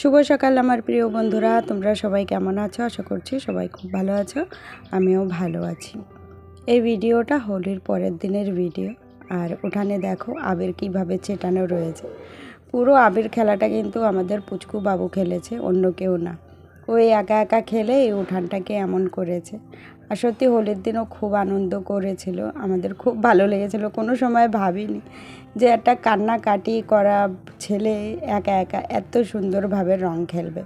শুভ সকাল আমার প্রিয় বন্ধুরা, তোমরা সবাই কেমন আছো? আশা করছি সবাই খুব ভালো আছো, আমিও ভালো আছি। এই ভিডিওটা হোলির পরের দিনের ভিডিও। আর উঠানে দেখো আবির কীভাবে চেটানো রয়েছে। পুরো আবির খেলাটা কিন্তু আমাদের পুচকু বাবু খেলেছে, অন্য কেউ না। ওই একা একা খেলে এই উঠানটাকে এমন করেছে। আর সত্যি হোলির দিনও খুব আনন্দ করেছিল। আমাদের খুব ভালো লেগেছিল। কোনো সময় ভাবিনি যে একটা কান্নাকাটি করা ছেলে একা একা এত সুন্দরভাবে রং খেলবে।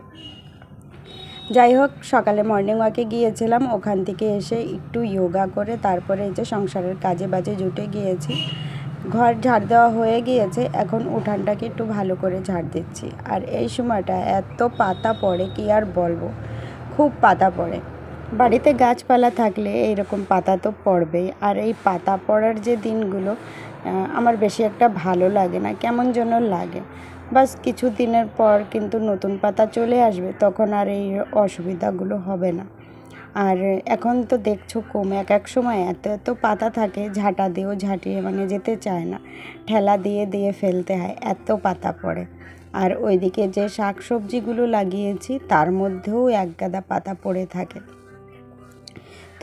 যাই হোক, সকালে মর্নিং ওয়াকে গিয়েছিলাম। ওখান থেকে এসে একটু যোগা করে তারপরে এই যে সংসারের কাজে বাজে জুটে গিয়েছি। ঘর ঝাড় দেওয়া হয়ে গিয়েছে। এখন উঠানটাকে একটু ভালো করে ঝাড় দিচ্ছি। আর এই সময়টা এত পাতা পড়ে, কি আর বলব? খুব পাতা পড়ে। বাড়িতে গাছপালা থাকলে এইরকম পাতা তো পড়বেই। আর এই পাতা পড়ার যে দিনগুলো আমার বেশি একটা ভালো লাগে না, কেমন যেন লাগে। বাস কিছু দিনের পর কিন্তু নতুন পাতা চলে আসবে, তখন আর এই অসুবিধাগুলো হবে না। আর এখন তো দেখছ কম, এক এক সময় এত এত পাতা থাকে, ঝাঁটা দিয়েও ঝাঁটিয়ে মানে যেতে চায় না। ঠেলা দিয়ে দিয়ে ফেলতে হয়, এত পাতা পড়ে। আর ওইদিকে যে শাক সবজিগুলো লাগিয়েছি, তার মধ্যেও এক গাদা পাতা পড়ে থাকে।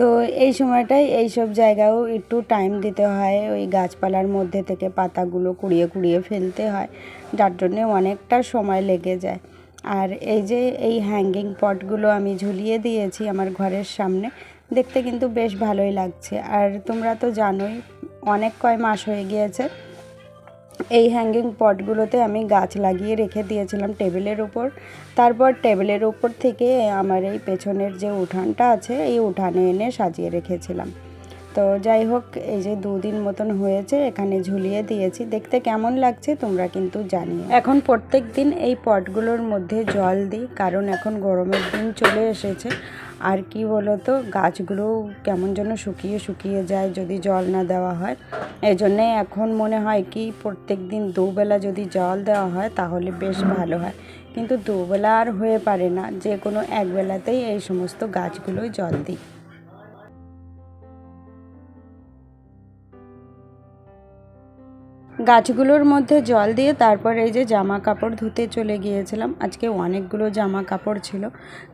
তো এই সময়টাই এই সব জায়গাও একটু টাইম দিতে হয়। ওই গাছপালার মধ্যে থেকে পাতাগুলো কুড়িয়ে কুড়িয়ে ফেলতে হয়। যার জন্যে অনেকটা সময় লেগে যায়। আর এই যে এই হ্যাঙ্গিং পটগুলো আমি ঝুলিয়ে দিয়েছি আমার ঘরের সামনে, দেখতে কিন্তু বেশ ভালোই লাগছে। আর তোমরা তো জানোই, অনেক কয় মাস হয়ে গিয়েছে। এই হ্যাঙ্গিং পটগুলোতে আমি গাছ লাগিয়ে রেখে দিয়েছিলাম টেবিলের উপর। তারপর টেবিলের উপর থেকে আমার এই পেছনের যে উঠানটা আছে, এই উঠানে এনে সাজিয়ে রেখেছিলাম। তো যাই হোক, এই যে দুদিন মতন হয়েছে, এখানে ঝুলিয়ে দিয়েছি। দেখতে কেমন লাগছে তোমরা কিন্তু জানিও। এখন প্রত্যেক দিন এই পটগুলোর মধ্যে জল দিই, কারণ এখন গরমের দিন চলে এসেছে। আর কি বলতো গাছগুলো কেমন যেন শুকিয়ে শুকিয়ে যায় যদি জল না দেওয়া হয়। এই জন্যে এখন মনে হয় কি, প্রত্যেক দিন দুবেলা যদি জল দেওয়া হয়, তাহলে বেশ ভালো হয়। কিন্তু দুবেলা আর হয়ে পারে না, যে কোনো একবেলাতেই এই সমস্ত গাছগুলোই জল দিই। গাছগুলোর মধ্যে জল দিয়ে তারপর এই যে জামা কাপড় ধুতে চলে গিয়েছিলাম। আজকে অনেকগুলো জামা কাপড় ছিল।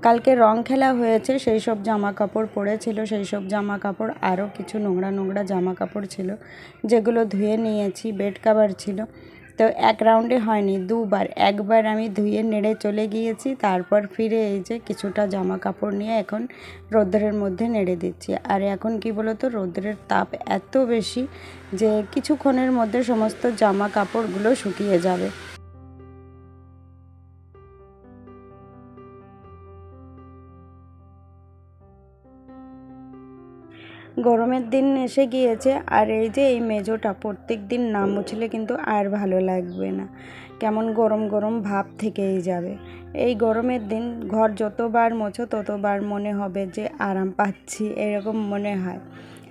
কালকে রং খেলা হয়েছে, সেই সব জামা কাপড় পরেছিল সেই সব জামা কাপড় আরও কিছু নোংরা নোংরা জামা কাপড় ছিল, যেগুলো ধুয়ে নিয়েছি, বেড কাভার ছিল। তো এক রাউন্ডে হয়নি, দুবার। একবার আমি ধুয়ে নেড়ে চলে গিয়েছি, তারপর ফিরে এই যে কিছুটা জামা কাপড় নিয়ে এখন রোদ্রের মধ্যে নেড়ে দিচ্ছি। আর এখন কি বলতো, রোদ্রের তাপ এত বেশি যে কিছুক্ষণের মধ্যে সমস্ত জামা কাপড়গুলো শুকিয়ে যাবে। গরমের দিন এসে গিয়েছে, আর এই যে এই মেজোটা প্রত্যেক দিন না মুছলে কিন্তু আর ভালো লাগবে না। কেমন গরম গরম ভাব থেকেই যাবে। এই গরমের দিন ঘর যতবার মোছো ততবার মনে হবে যে আরাম পাচ্ছি, এরকম মনে হয়।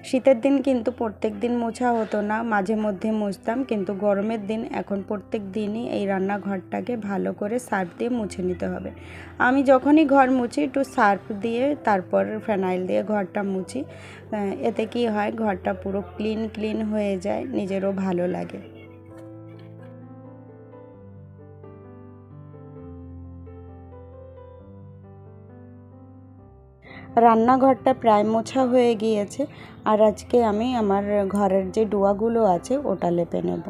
শীতের দিন কিন্তু প্রত্যেক দিন মোছা হতো না, মাঝে মধ্যে মুছতাম, কিন্তু গরমের দিন এখন প্রত্যেক দিনই এই রান্নাঘরটাকে ভালো করে সার্ফ দিয়ে মুছে নিতে হবে। আমি যখনই ঘর মুছি, একটু সার্ফ দিয়ে তারপর ফেনাইল দিয়ে ঘরটা মুছি। এতে কি হয়, ঘরটা পুরো ক্লিন ক্লিন হয়ে যায়, নিজেরও ভালো লাগে। রান্নাঘরটা প্রায় মোছা হয়ে গিয়েছে। আর আজকে আমি আমার ঘরের যে ডোয়াগুলো আছে ওটা লেপে নেব।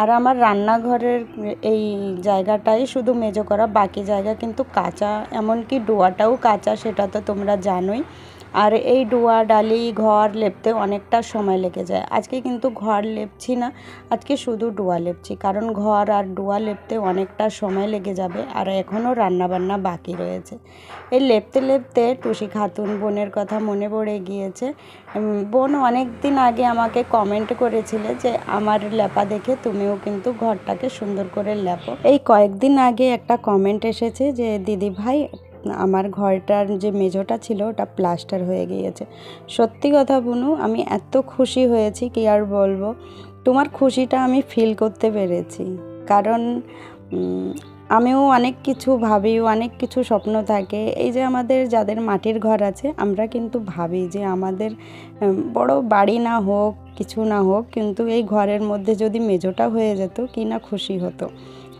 আর আমার রান্নাঘরের এই জায়গাটাই শুধু মেজো করা, বাকি জায়গা কিন্তু কাঁচা, এমনকি ডোয়াটাও কাঁচা, সেটা তো তোমরা জানোই। আর এই ডোয়া, ডালি, ঘর লেপতে অনেকটা সময় লেগে যায়। আজকে কিন্তু ঘর লেপছি না, আজকে শুধু ডোয়া লেপছি, কারণ ঘর আর ডোয়া লেপতে অনেকটা সময় লেগে যাবে, আর এখনও রান্নাবান্না বাকি রয়েছে। এই লেপতে লেপতে টুসি খাতুন বোনের কথা মনে পড়ে গিয়েছে বোন অনেক দিন আগে আমাকে কমেন্ট করেছিলে যে, আমার লেপা দেখে তুমিও কিন্তু ঘরটাকে সুন্দর করে লেপো এই কয়েকদিন আগে একটা কমেন্ট এসেছে যে, দিদি ভাই, আমার ঘরটার যে মেঝোটা ছিল, ওটা প্লাস্টার হয়ে গিয়েছে। সত্যি কথা বুনু, আমি এত খুশি হয়েছি, কি আর বলব? তোমার খুশিটা আমি ফিল করতে পেরেছি। কারণ আমিও অনেক কিছু ভাবি অনেক কিছু স্বপ্ন থাকে। এই যে আমাদের যাদের মাটির ঘর আছে, আমরা কিন্তু ভাবি যে আমাদের বড় বাড়ি না হোক, কিছু না হোক, কিন্তু এই ঘরের মধ্যে যদি মেজোটা হয়ে যেত, কি না খুশি হতো।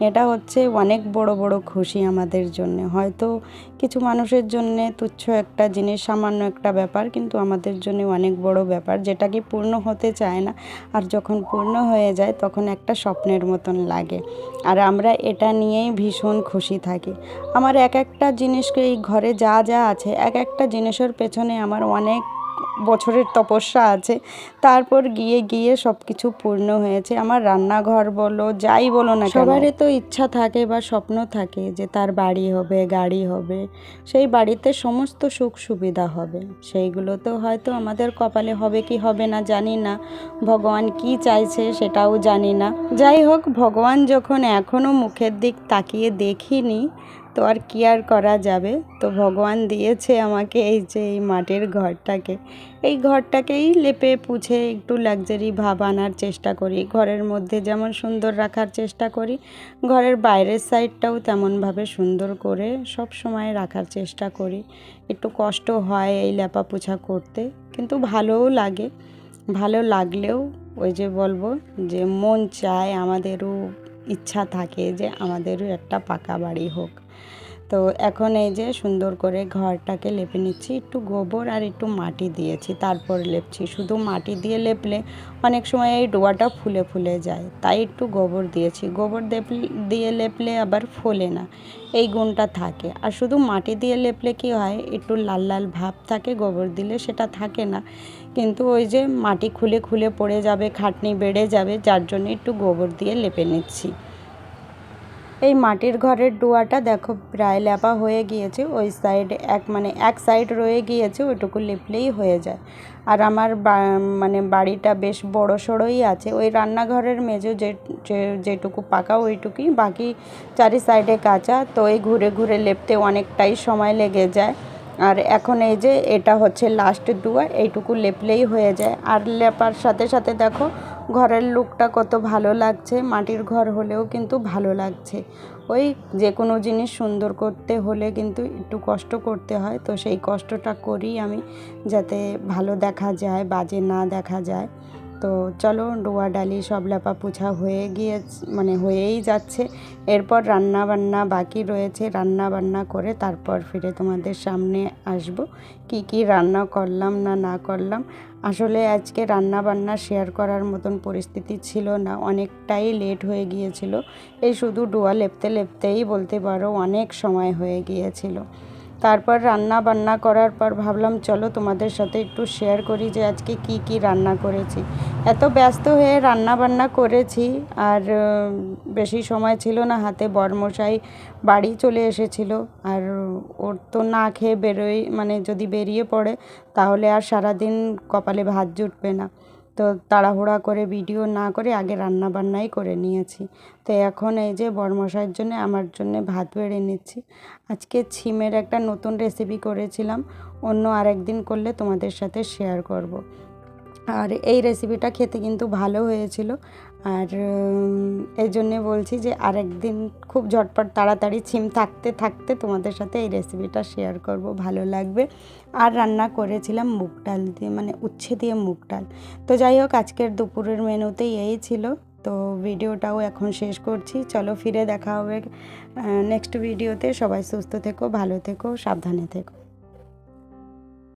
এটা হচ্ছে অনেক বড় বড় খুশি আমাদের জন্য। হয়তো কিছু মানুষের জন্য তুচ্ছ একটা জিনিস, সামান্য একটা ব্যাপার, কিন্তু আমাদের জন্য অনেক বড় ব্যাপার, যেটা কি পূর্ণ হতে চায় না। আর যখন পূর্ণ হয়ে যায়, তখন একটা স্বপ্নের মতন লাগে। আর আমরা এটা নিয়েই ভীষণ খুশি থাকি। আমার এক একটা জিনিসকে এই ঘরে যা যা আছে, এক একটা জিনিসের পেছনে আমার অনেক বছরের তপস্যা আছে। তারপর গিয়ে গিয়ে সব কিছু পূর্ণ হয়েছে। আমার রান্নাঘর বলো, যাই বলো না সবারই তো ইচ্ছা থাকে বা স্বপ্ন থাকে যে তার বাড়ি হবে, গাড়ি হবে। সেই বাড়িতে সমস্ত সুখ সুবিধা হবে। সেইগুলো তো হয়তো আমাদের কপালে হবে কি হবে না জানি না। ভগবান কি চাইছে সেটাও জানি না। যাই হোক, ভগবান যখন এখনও মুখের দিক তাকিয়ে দেখিনি তো আর কি আর করা যাবে? তো ভগবান দিয়েছে আমাকে এই যে এই মাটির ঘরটাকে। এই ঘরটাকেই লেপে পুছে একটু লাক্সারি ভাব আনার চেষ্টা করি। ঘরের মধ্যে যেমন সুন্দর রাখার চেষ্টা করি, ঘরের বাইরের সাইডটাও তেমনভাবে সুন্দর করে সব সময় রাখার চেষ্টা করি। একটু কষ্ট হয় এই লেপা পোছা করতে, কিন্তু ভালোও লাগে। ভালো লাগলেও ওই যে বলব যে মন চায় আমাদেরও ইচ্ছা থাকে যে আমাদেরও একটা পাকা বাড়ি হোক। তো এখন এই যে সুন্দর করে ঘরটাকে লেপে নিচ্ছি, একটু গোবর আর একটু মাটি দিয়েছি, তারপর লেপছি। শুধু মাটি দিয়ে লেপলে অনেক সময় এই ডোয়াটা ফুলে ফুলে যায়, তাই একটু গোবর দিয়েছি। গোবর দিয়ে লেপলে আবার ফোলে না, এই গুণটা থাকে। আর শুধু মাটি দিয়ে লেপলে কি হয়, একটু লাল লাল ভাব থাকে গোবর দিলে, সেটা থাকে না। কিন্তু ওই যে মাটি খুলে খুলে পড়ে যাবে, খাটনি বেড়ে যাবে, যার জন্য একটু গোবর দিয়ে লেপে নিচ্ছি। এই মাটির ঘরের ডোয়াটা দেখো, প্রায় লেপা হয়ে গিয়েছে। ওই সাইড এক মানে এক সাইড রয়ে গিয়েছে, ওইটুকু লেপলেই হয়ে যায়। আর আমার মানে বাড়িটা বেশ বড় সড়োই আছে। ওই রান্নাঘরের মেজো যে যেটুকু পাকা, ওইটুকুই। বাকি চারি সাইডে কাঁচা, তো এই ঘুরে ঘুরে লেপতে অনেকটাই সময় লেগে যায়। আর এখন এই যে এটা হচ্ছে লাস্ট দুয়া, এইটুকু লেপলেই হয়ে যায়। আর লেপার সাথে সাথে দেখো, ঘরের লুকটা কত ভালো লাগছে, মাটির ঘর হলেও কিন্তু ভালো লাগছে। ওই যে কোনো জিনিস সুন্দর করতে হলে কিন্তু একটু কষ্ট করতে হয়, তো সেই কষ্টটা করি আমি যাতে ভালো দেখা যায়, বাজে না দেখা যায়। তো চলো ডোয়া ডালি সব লেপা পোছা হয়ে গিয়ে মানে হয়েই যাচ্ছে। এরপর রান্না বান্না বাকি রয়েছে, রান্না বান্না করে তারপর ফিরে তোমাদের সামনে আসব। কি কি রান্না করলাম না না করলাম। আসলে আজকে রান্না বান্না শেয়ার করার মতন পরিস্থিতি ছিল না, অনেকটাই লেট হয়ে গিয়েছিল। এই শুধু ডোয়া লেপতে লেপতেই বলতে পারো অনেক সময় হয়ে গিয়েছিল। তারপর রান্না বান্না করার পর ভাবলাম, চলো তোমাদের সাথে একটু শেয়ার করি যে আজকে কি কি রান্না করেছি। এত ব্যস্ত হয়ে রান্না বান্না করেছি আর বেশি সময় ছিল না, হাতে বরমশাই বাড়ি চলে এসেছিল। আর ওর তো না খেয়ে বেরোয় মানে যদি বেরিয়ে পড়ে তাহলে আর সারাদিন কপালে ভাত জুটবে না। তো তাড়াহুড়া করে, ভিডিও না করে আগে রান্না বান্নাই করে নিয়েছি। তো এখন এই যে বরমশাইয়ের জন্য আমার জন্য ভাত বেড়ে নিচ্ছি। আজকে ছিমের একটা নতুন রেসিপি করেছিলাম। অন্য আরেকদিন করলে তোমাদের সাথে শেয়ার করব। আর এই রেসিপিটা খেতে কিন্তু ভালো হয়েছিল। আর এই জন্যে বলছি যে আরেকদিন খুব ঝটপট তাড়াতাড়ি ছিম থাকতে থাকতে তোমাদের সাথে এই রেসিপিটা শেয়ার করব, ভালো লাগবে। আর রান্না করেছিলাম মুগ ডাল দিয়ে মানে উচ্ছে দিয়ে মুগ ডাল। তো যাই হোক, আজকের দুপুরের মেনুতেই এই ছিল। তো ভিডিওটাও এখন শেষ করছি। চলো ফিরে দেখা হবে নেক্সট ভিডিওতে সবাই সুস্থ থেকো, ভালো থেকো, সাবধানে থেকো।